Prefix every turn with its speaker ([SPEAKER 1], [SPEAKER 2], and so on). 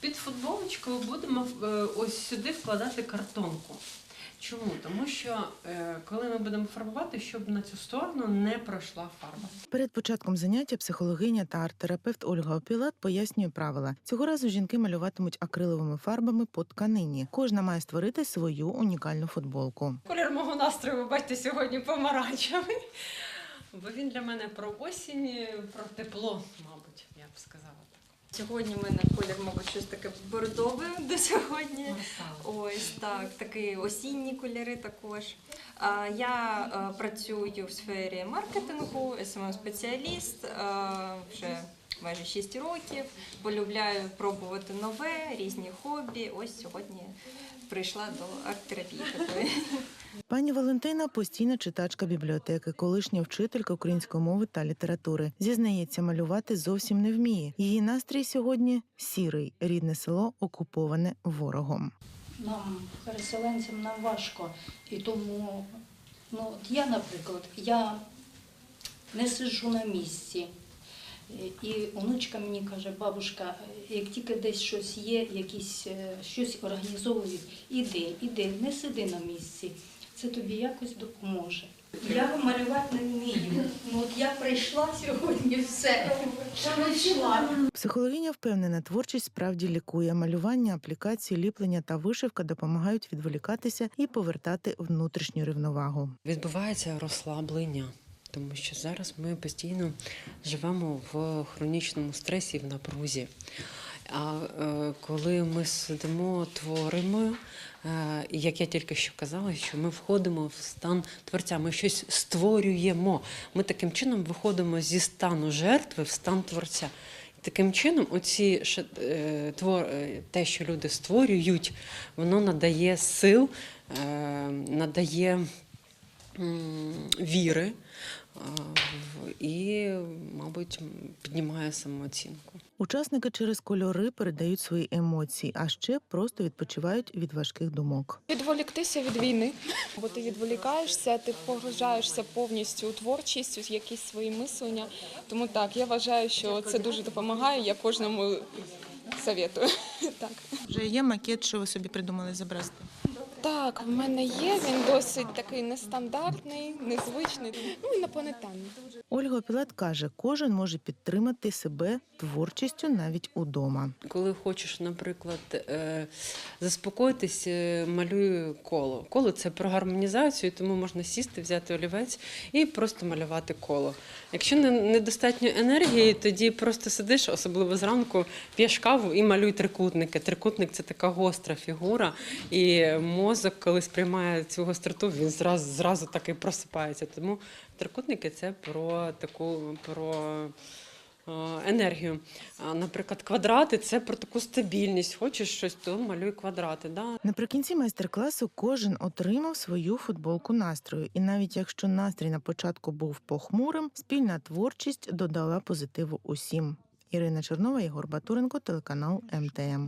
[SPEAKER 1] Під футболочкою будемо е, ось сюди вкладати картонку. Чому? Тому що е, коли ми будемо фарбувати, щоб на цю сторону не пройшла фарба.
[SPEAKER 2] Перед початком заняття психологиня та арт-терапевт Ольга Опілат пояснює правила. Цього разу жінки малюватимуть акриловими фарбами по тканині. Кожна має створити свою унікальну футболку.
[SPEAKER 1] Колір мого настрою, ви бачите, сьогодні помаранчевий. Бо він для мене про осінь, про тепло, мабуть, я б сказала так.
[SPEAKER 3] Сьогодні в мене колір, мабуть, щось таке бордове до сьогодні. Ось так, такі осінні кольори також. Я е, працюю в сфері маркетингу, smm спеціаліст вже майже 6 років. Полюбляю пробувати нове, різні хобі. Ось сьогодні прийшла до арт-терапії такої.
[SPEAKER 2] Пані Валентина постійна читачка бібліотеки, колишня вчителька української мови та літератури. Зізнається, малювати зовсім не вміє. Її настрій сьогодні сірий, рідне село окуповане ворогом.
[SPEAKER 4] нам, переселенцям, нам важко. І тому, ну, от я, наприклад, я не сиджу на місці. І онучка мені каже, бабушка, як тільки десь щось є, якісь е, щось організовують, іди, іди, не сиди на місці. Це тобі якось допоможе. Я малювати не вмію. Ну от я прийшла сьогодні, все. Прийшла.
[SPEAKER 2] Психологиня впевнена, творчість справді лікує. Малювання, аплікації, ліплення та вишивка допомагають відволікатися і повертати внутрішню рівновагу.
[SPEAKER 5] Відбувається розслаблення, тому що зараз ми постійно живемо в хронічному стресі в напрузі. А е, коли ми сидимо, творимо, е, як я тільки що казала, що ми входимо в стан творця, ми щось створюємо. Ми таким чином виходимо зі стану жертви в стан творця. Таким чином, оці е, твор, те, що люди створюють, воно надає сил, надає віри е, і, мабуть, піднімає самооцінку.
[SPEAKER 2] Учасники через кольори передають свої емоції, а ще просто відпочивають від важких думок.
[SPEAKER 6] Відволіктися від війни, бо ти відволікаєшся, ти погружаєшся повністю у творчість, у якісь свої мислення. Тому так, я вважаю, що це дуже допомагає. Я кожному советую. Так.
[SPEAKER 2] Вже є макет, що ви собі придумали зобразити?
[SPEAKER 6] Так, в мене є. Він досить такий нестандартний, незвичний. Ну інопланетарний.
[SPEAKER 2] Ольга Опілат каже, кожен може підтримати себе творчістю навіть удома.
[SPEAKER 5] Коли хочеш, наприклад, е, заспокоїтись, е, малюю коло. Коло це про гармонізацію, тому можна сісти, взяти олівець і просто малювати коло. Якщо не- недостатньо енергії, тоді просто сидиш, особливо зранку, п'єш каву і малюй трикутники. Трикутник це така гостра фігура, і мозок, коли сприймає цю гостроту, він зразу зразу так і просипається. Тому трикутники це про таку про. е, Енергію. Наприклад, квадрати це про таку стабільність. Хочеш щось, то малюй квадрати. Да?
[SPEAKER 2] Наприкінці майстер-класу кожен отримав свою футболку настрою, і навіть якщо настрій на початку був похмурим, спільна творчість додала позитиву усім. Ірина Чернова, Єгор Батуренко, телеканал МТМ.